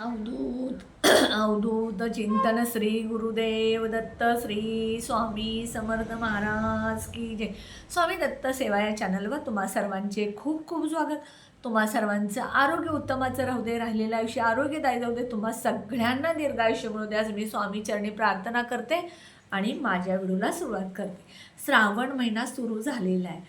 अवधूत अवधूत चिंतन श्री गुरुदेव दत्त श्री स्वामी समर्थ महाराज की जय. स्वामी दत्त सेवा या चॅनलवर तुम्हा सर्वांचे खूप खूप स्वागत. तुम्हा सर्वांचं आरोग्य उत्तमाचं राहू दे राहिलेलं आयुष्य आरोग्यदायी जाऊ दे तुम्हा सगळ्यांना दीर्घायुष्य मिळू दे. आज मी स्वामी चरणी प्रार्थना करते आणि माझ्या व्हिडिओला सुरुवात करते. श्रावण महिना सुरू झालेला आहे.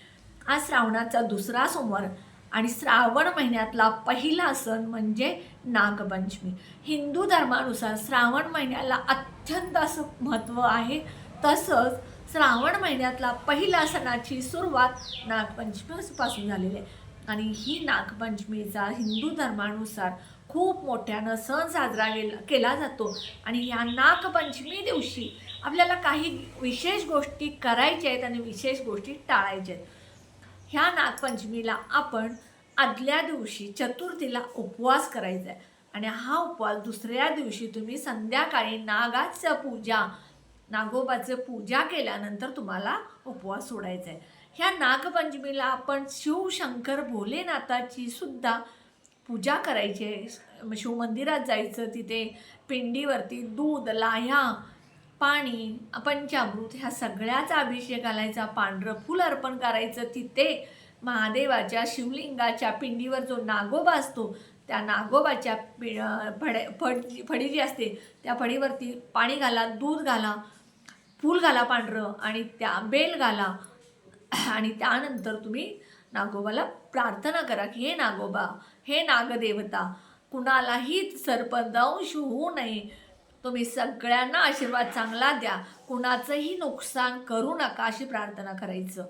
आज श्रावणाचा दुसरा सोमवार आणि श्रावण महिन्यातला पहिला सण म्हणजे नागपंचमी. हिंदू धर्मानुसार श्रावण महिन्याला अत्यंत असं महत्त्व आहे. तसंच श्रावण महिन्यातला पहिला सणाची सुरुवात नागपंचमीपासून झालेली आहे. आणि ही नागपंचमीचा हिंदू धर्मानुसार खूप मोठ्यानं सण साजरा केला केला जातो. आणि या नागपंचमी दिवशी आपल्याला काही विशेष गोष्टी करायच्या आहेत आणि विशेष गोष्टी टाळायच्या आहेत. ह्या नागपंचमीला आपण आदल्या दिवशी चतुर्थीला उपवास करायचा आहे आणि हा उपवास दुसऱ्या दिवशी तुम्ही संध्याकाळी नागाचं पूजा नागोबाचं पूजा केल्यानंतर तुम्हाला उपवास सोडायचा आहे ह्या नागपंचमीला आपण शिवशंकर भोलेनाथाची सुद्धा पूजा करायची आहे. शिवमंदिरात जायचं तिथे पिंडीवरती दूध लाह्या पाणी पंचामृत ह्या सगळ्याचा अभिषेक घालायचा पांढरं फूल अर्पण करायचं तिथे महादेवाच्या शिवलिंगाच्या पिंडीवर जो नागोबा असतो त्या नागोबाच्या पि फडे फड फडी जी असते त्या फडीवरती पाणी घाला दूध घाला फूल घाला पांढरं आणि त्या बेल घाला. आणि त्यानंतर तुम्ही नागोबाला प्रार्थना करा की हे नागोबा हे नागदेवता कुणालाही सर्पदंश होऊ नये तुम्ही सगळ्यांना आशीर्वाद चांगला द्या. कुणाचंही नुकसान करू नका अशी प्रार्थना करायचं.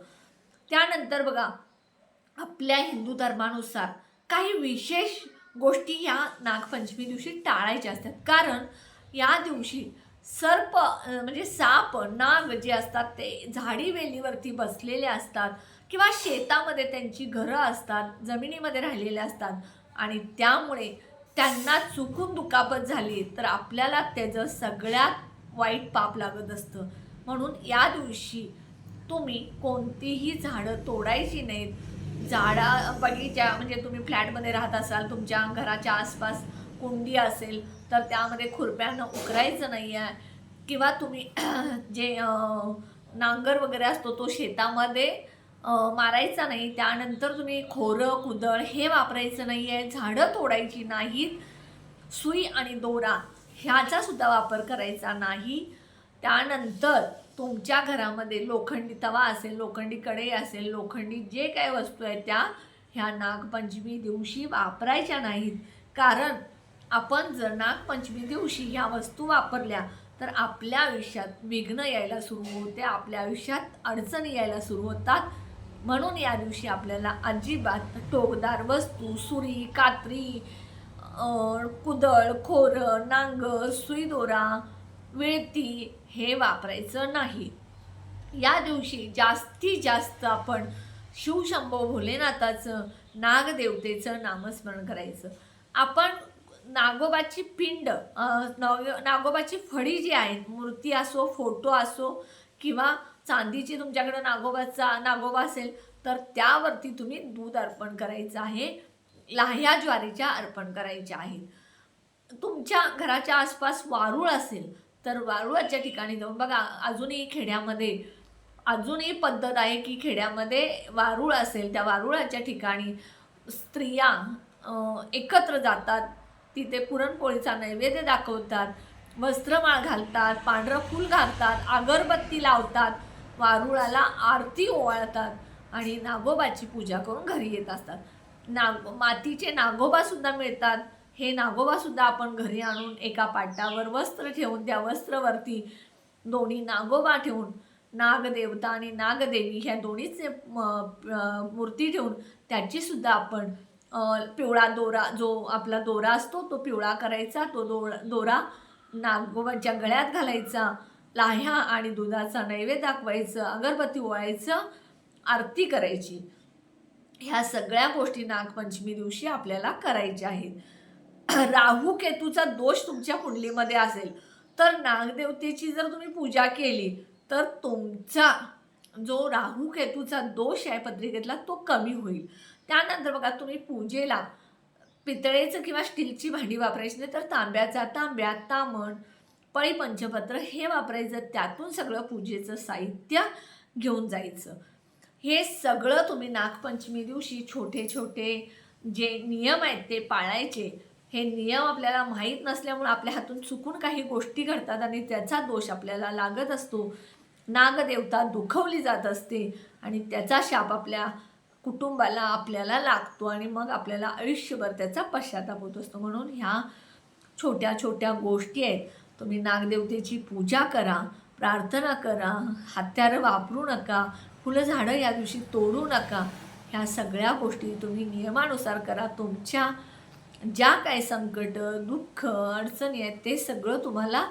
त्यानंतर बघा आपल्या हिंदू धर्मानुसार काही विशेष गोष्टी या नागपंचमी दिवशी टाळायच्या असतात. कारण या दिवशी सर्प म्हणजे साप नाग जे असतात ते झाडी वेलीवरती बसलेले असतात किंवा शेतामध्ये त्यांची घरं असतात जमिनीमध्ये राहिलेले असतात आणि त्यामुळे त्यांना चुकून दुखापत झाली तर आपल्याला त्याचं सगळ्यात वाईट पाप लागत असतं. म्हणून या दिवशी तुम्ही कोणतीही झाडं तोडायची नाहीत. झाडा बगीचा म्हणजे तुम्ही फ्लॅटमध्ये राहत असाल तुमच्या घराच्या आसपास कुंडी असेल तर त्यामध्ये खुरप्यानं उकरायचं नाही आहे किंवा तुम्ही जे नांगर वगैरे असतो तो शेतामध्ये मारायचा नाही त्यानंतर तुम्ही खोरं कुदळ हे वापरायचं नाही आहे झाडं तोडायची नाहीत सुई आणि दोरा ह्याचा सुद्धा वापर करायचा नाही. त्यानंतर तुमच्या घरामध्ये लोखंडी तवा असेल लोखंडी कढई असेल लोखंडी जे काय वस्तू आहेत त्या ह्या नागपंचमी दिवशी वापरायच्या नाहीत. कारण आपण जर नागपंचमी दिवशी ह्या वस्तू वापरल्या तर आपल्या आयुष्यात विघ्न यायला सुरू होते आपल्या आयुष्यात अडचणी यायला सुरू होतात. म्हणून या दिवशी आपल्याला अजिबात टोकदार वस्तू सुरी कात्री कुदळ खोरं नांगर सुईदोरा वेळती हे वापरायचं नाही. या दिवशी जास्तीत जास्त आपण शिवशंभो भोलेनाथाचं नागदेवतेचं नामस्मरण करायचं. आपण नागोबाची पिंड नाग- नागोबाची फळी जी आहे मूर्ती असो फोटो असो किंवा चांदीची तुमच्याकडे नागोबाचा नागोबा असेल तर त्यावरती तुम्ही दूध अर्पण करायचं आहे. लाह्या ज्वारीच्या अर्पण करायच्या आहेत. तुमच्या घराच्या आसपास वारूळ असेल तर वारुळाच्या ठिकाणी जाऊन बघा अजूनही खेड्यामध्ये अजूनही पद्धत आहे की खेड्यामध्ये वारुळ असेल त्या वारुळाच्या ठिकाणी स्त्रिया एकत्र जातात. तिथे पुरणपोळीचा नैवेद्य दाखवतात वस्त्रमाळ घालतात पांढरं फूल घालतात अगरबत्ती लावतात. वारुळाला आरती ओवाळतात आणि नागोबाची पूजा करून घरी येत असतात. नाग मातीचे नागोबासुद्धा मिळतात. हे नागोबासुद्धा आपण घरी आणून एका पाटावर वस्त्र ठेवून त्या वस्त्रवरती दोन्ही नागोबा ठेवून नागदेवता आणि नागदेवी ह्या दोन्हीचे म, मूर्ती ठेवून त्याची सुद्धा आपण पिवळा दोरा जो आपला दोरा असतो तो पिवळा करायचा. तो दो दोरा नागोबाच्या गळ्यात घालायचा. लाह्या आणि दुधाचा नैवेद्य दाखवायचं अगरबत्ती ओळायचं आरती करायची. ह्या सगळ्या गोष्टी नागपंचमी दिवशी आपल्याला करायच्या आहेत. राहू केतूचा दोष तुमच्या कुंडलीमध्ये असेल तर नागदेवतेची जर तुम्ही पूजा केली तर तुमचा जो राहू केतूचा दोष आहे पत्रिकेतला तो कमी होईल. त्यानंतर बघा तुम्ही पूजेला पितळेचं किंवा स्टीलची भांडी वापरायची नाही तर तांब्याचा तांब्या तामण पळी पंचपत्र हे वापरायचं त्यातून सगळं पूजेचं साहित्य घेऊन जायचं. हे सगळं तुम्ही नागपंचमी दिवशी छोटे छोटे जे नियम आहेत ते पाळायचे. हे नियम आपल्याला माहीत नसल्यामुळे आपल्या हातून चुकून काही गोष्टी घडतात आणि त्याचा दोष आपल्याला लागत असतो. नागदेवता दुखवली जात असते आणि त्याचा शाप आपल्या कुटुंबाला आपल्याला लागतो आणि मग आपल्याला आयुष्यभर त्याचा पश्चाताप होत असतो. म्हणून ह्या छोट्या छोट्या गोष्टी आहेत. तुम्ही नागदेवतेची पूजा करा प्रार्थना करा हत्यारं वापरू नका फुलं झाडं या दिवशी तोडू नका. ह्या सगळ्या गोष्टी तुम्ही नियमानुसार करा. तुमच्या ज्या काय संकट दुःख अडचणी आहेत ते सगळं तुम्हाला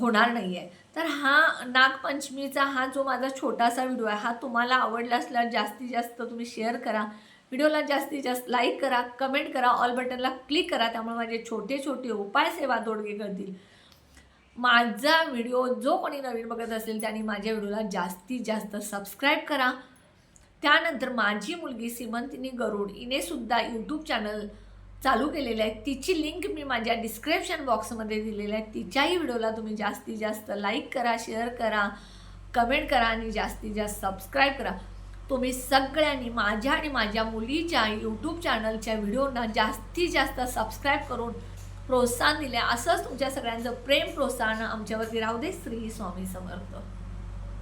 होणार नाही आहे तर हा नागपंचमीचा हा जो माझा छोटासा व्हिडिओ आहे हा तुम्हाला आवडला असल्यास जास्तीत जास्त तुम्ही शेअर करा. व्हिडिओला जास्तीत जास्त लाईक करा कमेंट करा ऑल बटनला क्लिक करा त्यामुळे माझे छोटे छोटे उपाय सेवा दोडगे करतील. माझा व्हिडिओ जो कोणी नवीन बघत असेल त्यांनी माझ्या व्हिडिओला जास्तीत जास्त सबस्क्राईब करा. त्यानंतर माझी मुलगी सिमंतिनी गरुड हिनेसुद्धा यूट्यूब चॅनल चालू केलेलं आहे. तिची लिंक मी माझ्या डिस्क्रिप्शन बॉक्समध्ये दिलेली आहे. तिच्याही व्हिडिओला तुम्ही जास्तीत जास्त लाईक करा शेअर करा कमेंट करा आणि जास्तीत जास्त सबस्क्राईब करा. तुम्ही सगळ्यांनी माझ्या आणि माझ्या मुलीच्या यूट्यूब चॅनलच्या व्हिडिओना जास्तीत जास्त सबस्क्राईब करून प्रोत्साहन दिले. असंच तुमच्या सगळ्यांचं प्रेम प्रोत्साहन आमच्यावरती राहू दे. श्री स्वामी समर्थ.